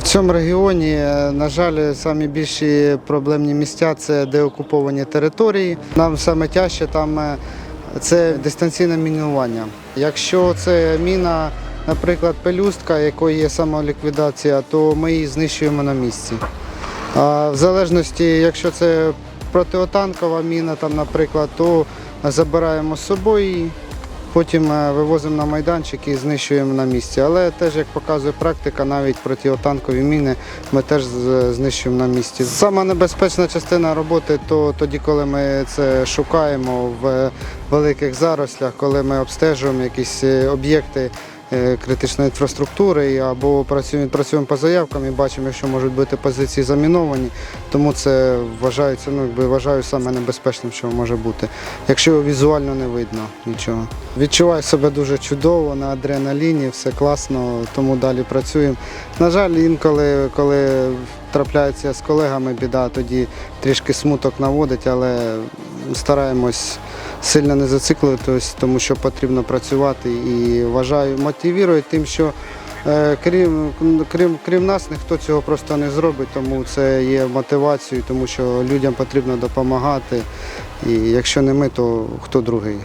В цьому регіоні, на жаль, самі більші проблемні місця це деокуповані території. Нам саме тяжче там е, це дистанційне мінування. Якщо це міна, наприклад, пелюстка, якої є самоліквідація, то ми її знищуємо на місці. А в залежності, якщо це протиотанкова міна, там, наприклад, то забираємо з собою. Потім е, вивозимо на майданчик і знищуємо на місці. Але теж, як показує практика, навіть протитанкові міни ми теж знищуємо на місці. Сама небезпечна частина роботи то тоді, коли ми це шукаємо в великих зарослях, коли ми обстежуємо якісь е, об'єкти е, критичної інфраструктури або працюємо, працюємо по заявкам і бачимо, якщо можуть бути позиції заміновані. Тому це вважається, ну якби вважаю саме небезпечним, що може бути. Якщо візуально не видно нічого. Відчуваю себе дуже чудово на адреналіні, все класно, тому далі працюємо. На жаль, інколи, коли трапляється з колегами біда, тоді трішки смуток наводить, але стараємось сильно не зациклюватись, тому що потрібно працювати і вважаю, мотивує тим, що е, крім, крім, крім нас ніхто цього просто не зробить, тому це є мотивацією, тому що людям потрібно допомагати. І якщо не ми, то хто другий?